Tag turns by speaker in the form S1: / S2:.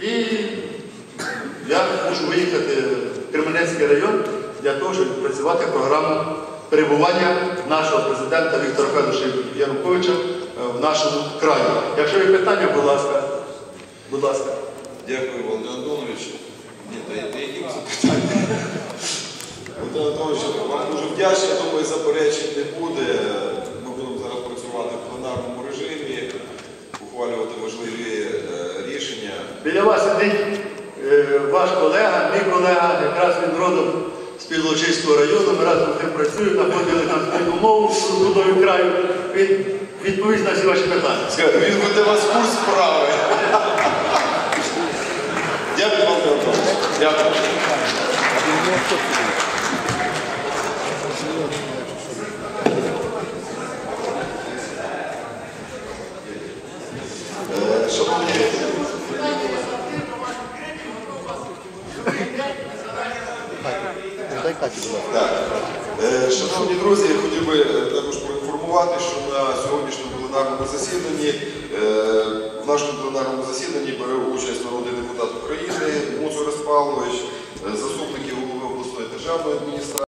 S1: І я мушу виїхати в Кременецький район для того, щоб відпрацювати програму перебування нашого президента Віктора Федоровича Януковича е, в нашому краї. Якщо є питання, будь ласка. Будь ласка.
S2: Дякую, Володимир Антонович. Ні, та ви запитання? Володимир Антонович, вам дуже вдячний, думаю, заперечень не буде. Ми будемо зараз працювати в пленарному режимі, ухвалювати важливі е, рішення.
S1: Біля вас сидить е, ваш колега, мій колега, якраз він родом з Підлочиського району, ми разом з ним працюємо, знаходили там спільну мову з трудовим краю. Він відповість на всі ваші питання.
S2: Він веде вас в курс справи. Дякую, Володимир Антонович. Дякую. Е, Шановні,
S3: Дай будь ласка.
S2: Е, Шановні друзі, я хотів би е, також проінформувати, що на сьогоднішньому пленарному засіданні, е, в нашому пленарному засіданні бере участь народний депутат України Муцур Павлович, заступники голови обласної державної адміністрації.